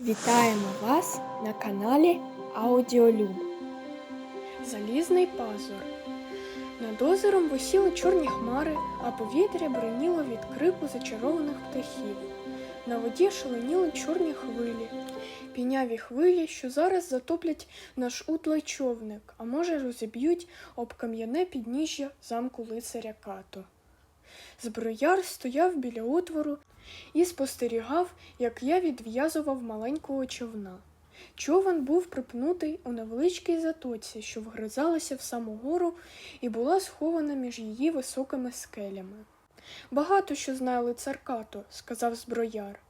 Вітаємо вас на каналі Аудіолюб. Залізний пазур. Над озером висіли чорні хмари, а повітря бриніло від крику зачарованих птахів. На воді шаленіли чорні хвилі, піняві хвилі, що зараз затоплять наш утлий човник, а може розіб'ють об кам'яне підніжжя замку лицаря Като. Зброяр стояв біля отвору і спостерігав, як я відв'язував маленького човна. Човен був припнутий у невеличкій затоці, що вгризалася в саму гору і була схована між її високими скелями. Багато що знає лицар сказав зброяр.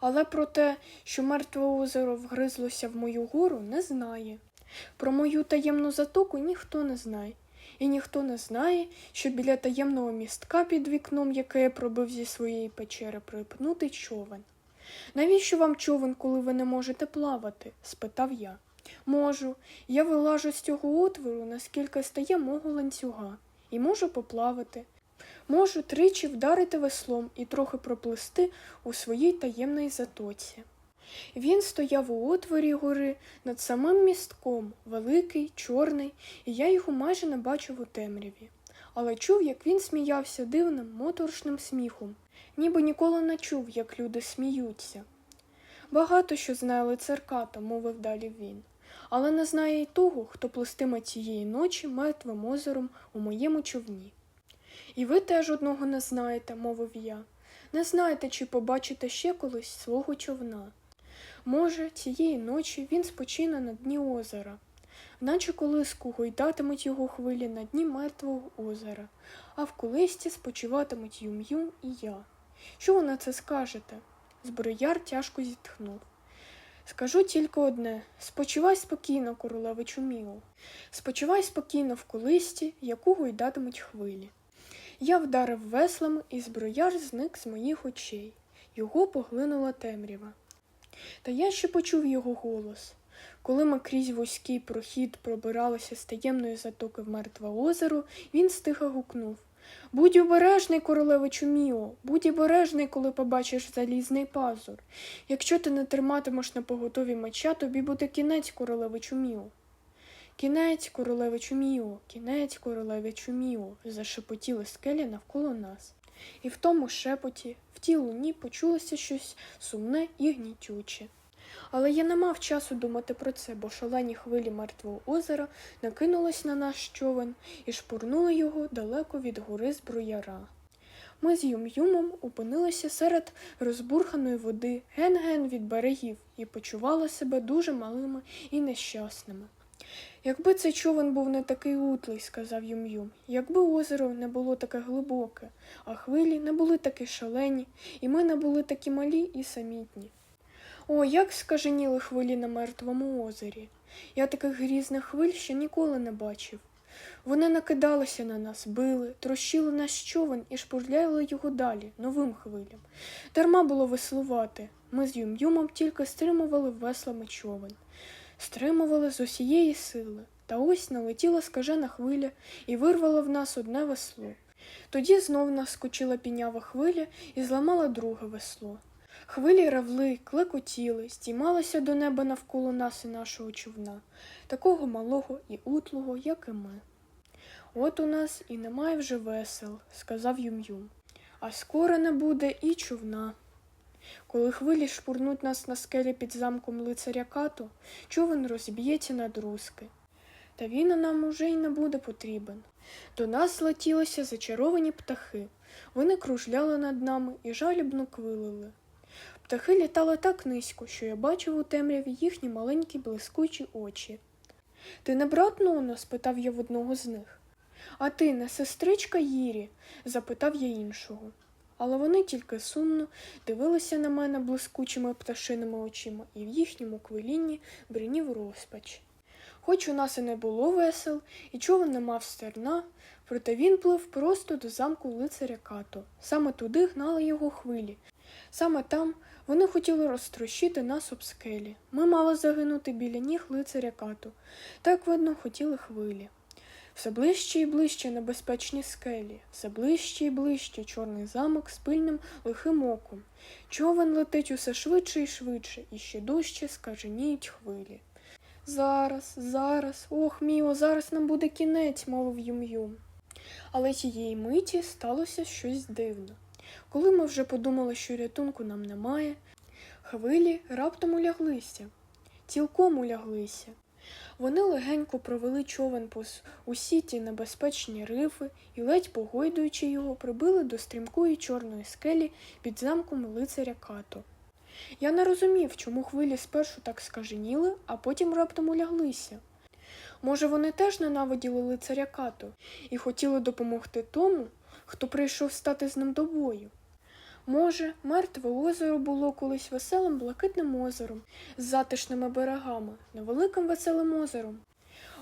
Але про те, що мертве озеро вгризлося в мою гору, не знає. Про мою таємну затоку ніхто не знає. І ніхто не знає, що біля таємного містка під вікном, яке я пробив зі своєї печери, припнутий човен. Навіщо вам човен, коли ви не можете плавати? спитав я. Можу. Я вилажу з цього отвору, наскільки стає мого ланцюга, і можу поплавати. Можу тричі вдарити веслом і трохи проплисти у своїй таємній затоці. Він стояв у отворі гори над самим містком, великий, чорний, і я його майже не бачив у темряві. Але чув, як він сміявся дивним, моторошним сміхом, ніби ніколи не чув, як люди сміються. Багато що знає лицарката, мовив далі він, але не знає й того, хто плестиме цієї ночі мертвим озером у моєму човні. І ви теж одного не знаєте, мовив я. Не знаєте, чи побачите ще колись свого човна. Може, цієї ночі він спочине на дні озера, наче колиску гойдатимуть його хвилі на дні мертвого озера, а в колисці спочиватимуть Юм-Юм і я. Що ви на це скажете? Зброяр тяжко зітхнув. Скажу тільки одне спочивай спокійно, королевичу Міло. Спочивай спокійно в колисті, яку гойдатимуть хвилі. Я вдарив веслами, і зброяр зник з моїх очей. Його поглинула темрява. Та я ще почув його голос. Коли ми крізь вузький прохід пробиралися з таємної затоки в мертве озеро, він стиха гукнув Будь обережний, королевичу Міо, будь обережний, коли побачиш залізний пазур. Якщо ти не триматимеш на поготові меча, тобі буде кінець, королевичу Міо. Кінець, королевичу Міо, кінець, королевичу Міо, зашепотіли скелі навколо нас. І в тому шепоті, в тій луні почулося щось сумне і гнітюче. Але я не мав часу думати про це, бо шалені хвилі мертвого озера накинулись на наш човен і шпурнули його далеко від гори зброяра. Ми з Юм-Юмом опинилися серед розбурханої води ген-ген від берегів і почували себе дуже малими і нещасними. Якби цей човен був не такий утлий, сказав Юм-Юм, якби озеро не було таке глибоке, а хвилі не були такі шалені, і ми не були такі малі і самітні. О, як скаженіли хвилі на мертвому озері. Я таких грізних хвиль ще ніколи не бачив. Вони накидалися на нас, били, трощили наш човен і шпурляли його далі, новим хвилям. Дарма було веслувати. Ми з Юм-Юмом тільки стримували веслами човен. Стримували з усієї сили. Та ось налетіла скажена хвиля і вирвала в нас одне весло. Тоді знов наскочила пінява хвиля і зламала друге весло. Хвилі равли, клекотіли, стіймалися до неба навколо нас і нашого човна, такого малого і утлого, як і ми. От у нас і немає вже весел, сказав Юм-Юм, а скоро не буде і човна. Коли хвилі шпурнуть нас на скелі під замком лицаря Като, човен розіб'ється на друзки. Та він нам уже й не буде потрібен. До нас летілися зачаровані птахи. Вони кружляли над нами і жалібно квилили. Птахи літали так низько, що я бачив у темряві їхні маленькі блискучі очі. Ти не брат Ноно? спитав я в одного з них. А ти не сестричка Їрі? запитав я іншого. Але вони тільки сумно дивилися на мене блискучими пташиними очима, і в їхньому квилінні бринів розпач. Хоч у нас і не було весел, і човен не мав стерна, проте він плив просто до замку лицаря Като. Саме туди гнали його хвилі. Саме там вони хотіли розтрощити нас об скелі. Ми мали загинути біля ніг лицаря Като. Так, видно, хотіли хвилі. Все ближче і ближче небезпечні скелі, все ближче і ближче чорний замок з пильним лихим оком. Човен летить усе швидше і швидше, і ще дужче скаженіють хвилі. Зараз, зараз, ох, міо, зараз нам буде кінець, мовив Юм-Юм. Але тієї миті сталося щось дивне. Коли ми вже подумали, що рятунку нам немає, хвилі раптом уляглися, цілком уляглися. Вони легенько провели човен по усі ті небезпечні рифи і, ледь погойдуючи його, прибили до стрімкої чорної скелі під замком лицаря Като. Я не розумів, чому хвилі спершу так скаженіли, а потім раптом уляглися. Може, вони теж ненавиділи лицаря Като і хотіли допомогти тому, хто прийшов стати з ним до бою. Може, мертве озеро було колись веселим блакитним озером з затишними берегами, невеликим веселим озером,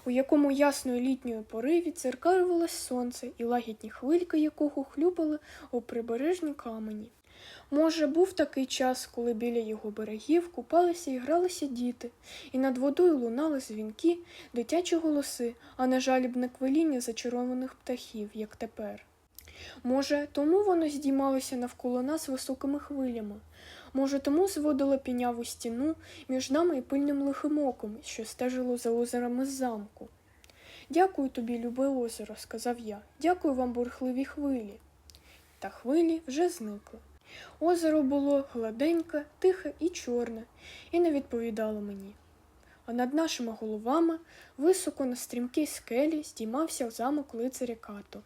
у якому ясної літньої пори відзеркалювалось сонце і лагідні хвильки якого хлюпали у прибережні камені. Може, був такий час, коли біля його берегів купалися і гралися діти, і над водою лунали дзвінки, дитячі голоси, а не жалібне квиління зачарованих птахів, як тепер. Може, тому воно здіймалося навколо нас високими хвилями. Може, тому зводило піняву стіну між нами і пильним лихим оком, що стежило за озерами з замку. Дякую тобі, любе озеро, сказав я. Дякую вам, бурхливі хвилі. Та хвилі вже зникли. Озеро було гладеньке, тихе і чорне, і не відповідало мені. А над нашими головами, високо на стрімкій скелі, здіймався замок лицаря Като.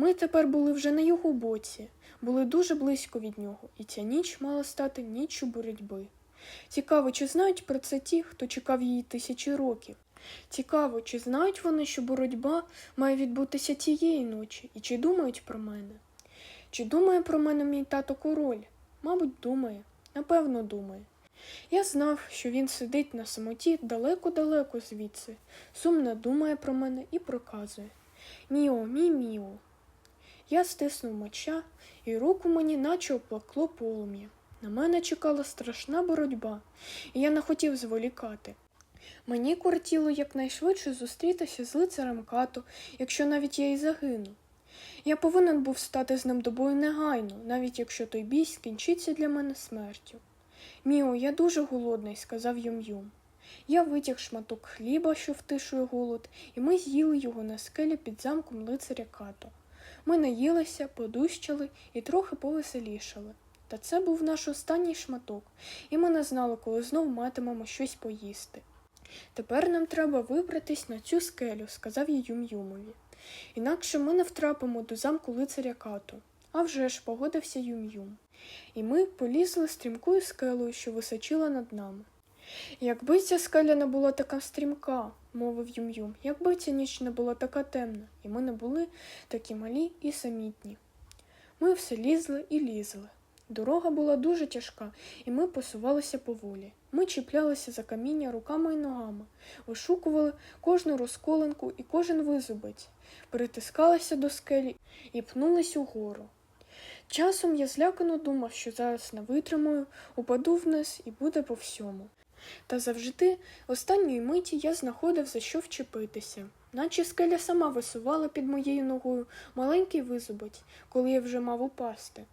Ми тепер були вже на його боці, були дуже близько від нього, і ця ніч мала стати ніччю боротьби. Цікаво, чи знають про це ті, хто чекав її тисячі років. Цікаво, чи знають вони, що боротьба має відбутися цієї ночі, і чи думають про мене? Чи думає про мене мій тато король? Мабуть, думає, напевно, думає. Я знав, що він сидить на самоті далеко-далеко звідси, сумно думає про мене і проказує. Міо, мі міо. Я стиснув меча, і руку мені наче оплакло полум'я. На мене чекала страшна боротьба, і я не хотів зволікати. Мені кортіло якнайшвидше зустрітися з лицарем Като, якщо навіть я і загину. Я повинен був стати з ним до бою негайно, навіть якщо той бій скінчиться для мене смертю. Міо, я дуже голодний, сказав Юм-Юм. Я витяг шматок хліба, що втишує голод, і ми з'їли його на скелі під замком лицаря Като. Ми наїлися, подущали і трохи повеселішали. Та це був наш останній шматок, і ми не знали, коли знов матимемо щось поїсти. Тепер нам треба вибратись на цю скелю, сказав я Юм-Юмові. Інакше ми не втрапимо до замку лицаря Като. А вже ж погодився Юм-Юм. І ми полізли стрімкою скелею, що височила над нами. Якби ця скеля не була така стрімка, мовив Юм-Юм, якби ця ніч не була така темна, і ми не були такі малі і самітні. Ми все лізли і лізли. Дорога була дуже тяжка, і ми посувалися поволі. Ми чіплялися за каміння руками і ногами, вишукували кожну розколинку і кожен визубець, притискалися до скелі і пнулись угору. Часом я злякано думав, що зараз не витримаю, упаду вниз і буде по всьому. Та завжди, останньої миті, я знаходив за що вчепитися, наче скеля сама висувала під моєю ногою маленький визубець, коли я вже мав упасти.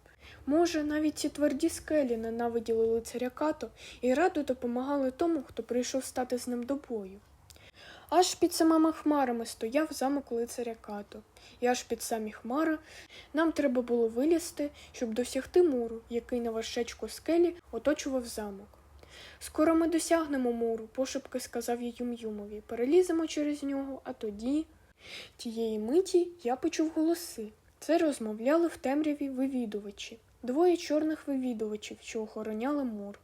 Може, навіть ці тверді скелі ненавиділи лицаря Като і радо допомагали тому, хто прийшов стати з ним до бою. Аж під самими хмарами стояв замок лицаря Като, і аж під самі хмари нам треба було вилізти, щоб досягти муру, який на вершечку скелі оточував замок. Скоро ми досягнемо муру, пошепки сказав я Юм-Юмові. Переліземо через нього, а тоді. Тієї миті я почув голоси. Це розмовляли в темряві вивідувачі, двоє чорних вивідувачів, що охороняли мур.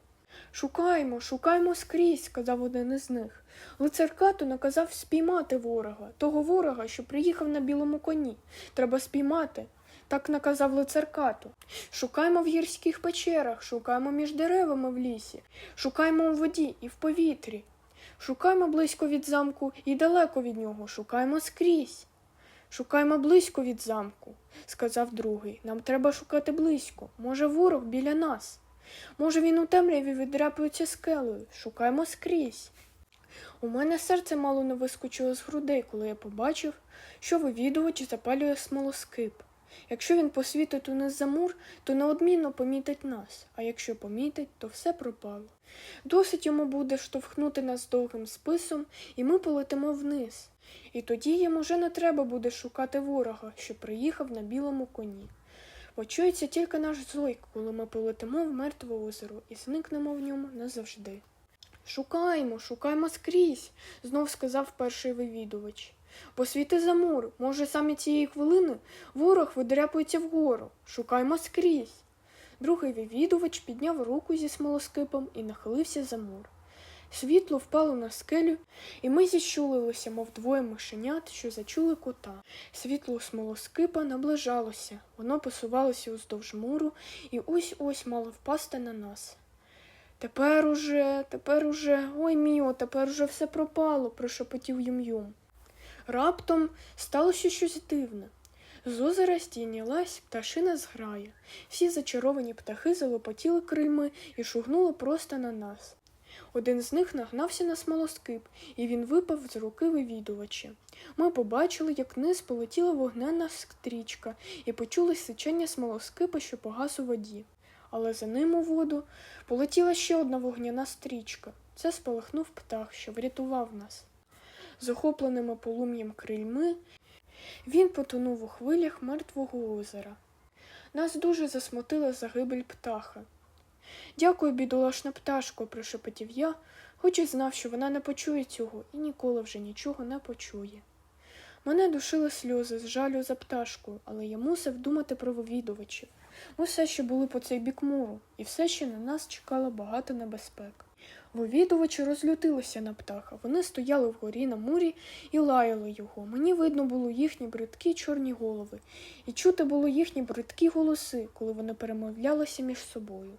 Шукаємо, шукаємо скрізь, сказав один із них. Лицар Като наказав спіймати ворога, того ворога, що приїхав на білому коні. Треба спіймати. Так наказав лицар Като. Шукаємо в гірських печерах, шукаємо між деревами в лісі, шукаємо у воді і в повітрі. Шукаємо близько від замку і далеко від нього, шукаємо скрізь. Шукаємо близько від замку, сказав другий. Нам треба шукати близько. Може, ворог біля нас. Може, він у темряві віддряпується скелею. Шукаємо скрізь. У мене серце мало не вискочило з грудей, коли я побачив, що вивідувач запалює смолоскип. Якщо він посвітить униз за мур, то неодмінно помітить нас, а якщо помітить, то все пропало. Досить йому буде штовхнути нас довгим списом, і ми полетимо вниз. І тоді їм уже не треба буде шукати ворога, що приїхав на білому коні. Почується тільки наш зойк, коли ми полетимо в мертве озеро і зникнемо в ньому назавжди. Шукаємо, шукаємо скрізь, знов сказав перший вивідувач. Посвіти за мур, може, саме цієї хвилини ворог видряпується вгору. Шукаймо скрізь. Другий вивідувач підняв руку зі смолоскипом і нахилився за мур. Світло впало на скелю, і ми зіщулилися, мов двоє мишенят, що зачули кота. Світло смолоскипа наближалося, воно посувалося уздовж муру і ось ось мало впасти на нас. Тепер уже, тепер уже, ой міо, тепер уже все пропало, прошепотів Юм-Юм. Раптом сталося щось дивне. З озера стійнялась пташина зграя. Всі зачаровані птахи залопотіли крильми і шугнули просто на нас. Один з них нагнався на смолоскип, і він випав з руки вивідувача. Ми побачили, як вниз полетіла вогненна стрічка, і почули сичення смолоскипа, що погас у воді. Але за ним у воду полетіла ще одна вогняна стрічка. Це спалахнув птах, що врятував нас. З охопленими полум'ям крильми він потонув у хвилях мертвого озера. Нас дуже засмутила загибель птаха. Дякую, бідолашна пташко, прошепотів я, хоч і знав, що вона не почує цього і ніколи вже нічого не почує. Мене душили сльози з жалю за пташкою, але я мусив думати про вивідувачів. Ми все ще були по цей бік муру, і все ще на нас чекало багато небезпек. Вивідувачі розлютилися на птаха. Вони стояли вгорі на мурі і лаяли його. Мені видно було їхні бридкі чорні голови, і чути було їхні бридкі голоси, коли вони перемовлялися між собою.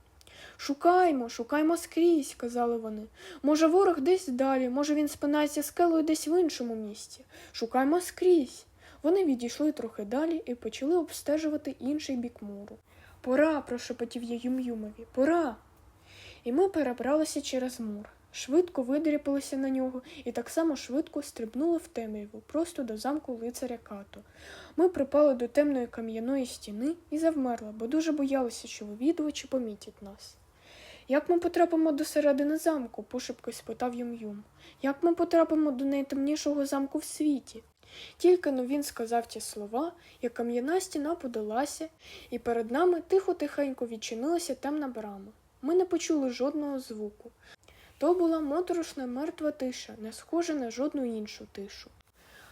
Шукаймо, шукаймо скрізь, казали вони. Може, ворог десь далі, може він спинається скелою десь в іншому місці. Шукаймо скрізь. Вони відійшли трохи далі і почали обстежувати інший бік муру. Пора, прошепотів я Юм-Юмові, пора. І ми перебралися через мур, швидко видряпалися на нього і так само швидко стрибнули в темряву, просто до замку лицаря Като. Ми припали до темної кам'яної стіни і завмерли, бо дуже боялися, що вивідувачі помітять нас. Як ми потрапимо до середини замку? пошепки спитав Юм-Юм. Як ми потрапимо до найтемнішого замку в світі? Тільки но він сказав ті слова, як кам'яна стіна подалася, і перед нами тихо-тихенько відчинилася темна брама. Ми не почули жодного звуку. То була моторошна мертва тиша, не схожа на жодну іншу тишу.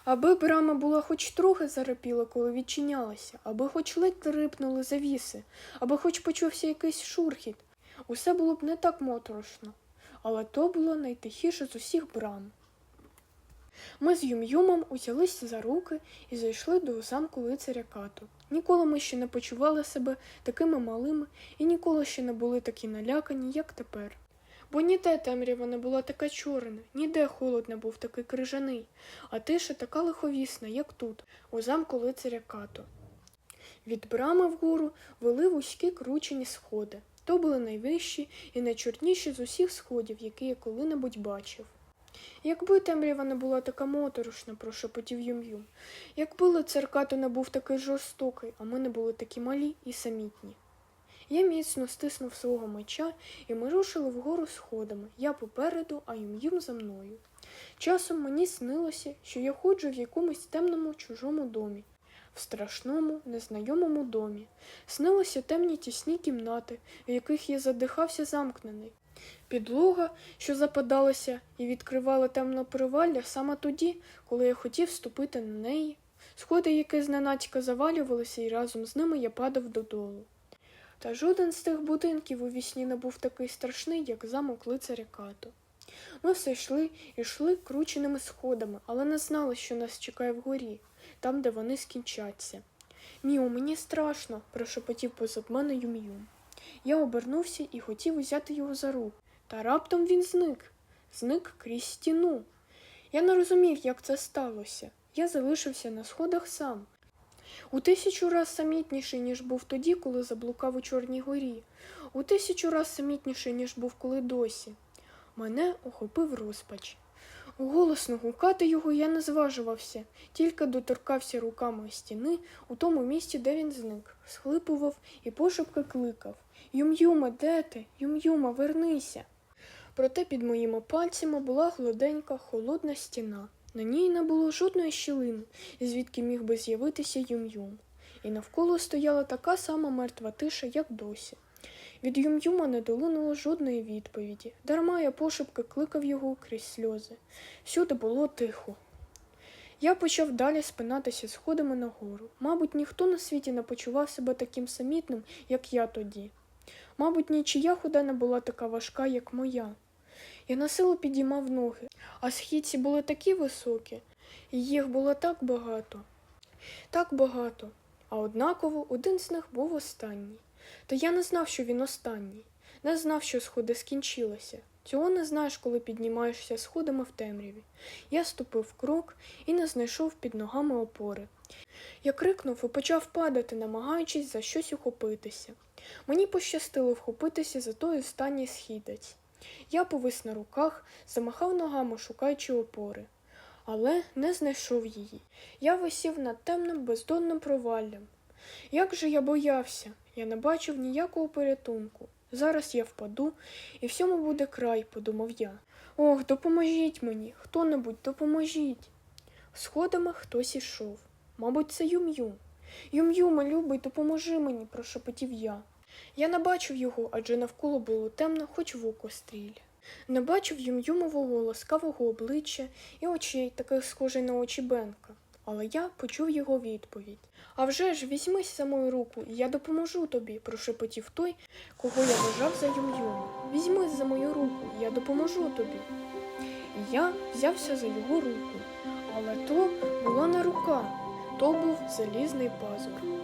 Аби брама була хоч трохи зарепіла, коли відчинялася, аби хоч ледь рипнули завіси, аби хоч почувся якийсь шурхіт, усе було б не так моторошно, але то було найтихіше з усіх брам. Ми з Юм-Юмом узялися за руки і зайшли до замку лицаря Като. Ніколи ми ще не почували себе такими малими і ніколи ще не були такі налякані, як тепер. Бо ніде темрява не була така чорна, ніде холод не був такий крижаний, а тиша така лиховісна, як тут, у замку лицаря Като. Від брами вгору вели вузькі кручені сходи. То були найвищі і найчорніші з усіх сходів, які я коли-небудь бачив. Якби темрява не була така моторошна, прошепотів Юм-Юм. Якби лицаркато не був такий жорстокий, а ми не були такі малі і самітні. Я міцно стиснув свого меча, і ми рушили вгору сходами. Я попереду, а Юм-Юм за мною. Часом мені снилося, що я ходжу в якомусь темному чужому домі, в страшному, незнайомому домі. Снилося темні тісні кімнати, в яких я задихався замкнений. Підлога, що западалася і відкривала темне провалля саме тоді, коли я хотів ступити на неї. Сходи, які зненацька завалювалися, і разом з ними я падав додолу. Та жоден з тих будинків у вісні не був такий страшний, як замок лицаря Като. Ми все йшли і йшли крученими сходами, але не знали, що нас чекає вгорі, там, де вони скінчаться. Міо, мені страшно, прошепотів позад мене Юм-Юм. Я обернувся і хотів узяти його за руку. Та раптом він зник, зник крізь стіну. Я не розумів, як це сталося. Я залишився на сходах сам. У тисячу раз самітніший, ніж був тоді, коли заблукав у Чорній горі, у тисячу раз самітніший, ніж був коли досі. Мене охопив розпач. Голосно гукати його я не зважувався, тільки доторкався руками стіни у тому місці, де він зник, схлипував і пошепки кликав Юм-юме, де ти? Юм-юма, вернися. Проте під моїми пальцями була гладенька, холодна стіна. На ній не було жодної щілини, звідки міг би з'явитися Юм-Юм. І навколо стояла така сама мертва тиша, як досі. Від Юм-Юма не долинуло жодної відповіді. Дарма я пошепки кликав його крізь сльози. Всюди було тихо. Я почав далі спинатися сходами нагору. Мабуть, ніхто на світі не почував себе таким самітним, як я тоді. Мабуть, нічия хода не була така важка, як моя. Я на силу підіймав ноги, а східці були такі високі, і їх було так багато. Так багато, а однаково один з них був останній. Та я не знав, що він останній, не знав, що сходи скінчилися. Цього не знаєш, коли піднімаєшся сходами в темряві. Я ступив крок і не знайшов під ногами опори. Я крикнув і почав падати, намагаючись за щось ухопитися. Мені пощастило вхопитися за той останній східець. Я повис на руках, замахав ногами, шукаючи опори, але не знайшов її. Я висів над темним бездонним проваллям. Як же я боявся, я не бачив ніякого порятунку. Зараз я впаду, і всьому буде край, подумав я. Ох, допоможіть мені, хто-небудь, допоможіть. Сходами хтось ішов. Мабуть, це Юм-Юм. Юм-Юма, любий, допоможи мені, прошепотів я. Я не бачив його, адже навколо було темно, хоч в око стріль. Не бачив Юм-Юмового ласкавого обличчя і очей, таких схожих на очі Бенка. Але я почув його відповідь. А вже ж візьмись за мою руку, і я допоможу тобі, прошепотів той, кого я вважав за Юм-Юма. Візьмись за мою руку, і я допоможу тобі. І я взявся за його руку. Але то була не рука, то був залізний пазур.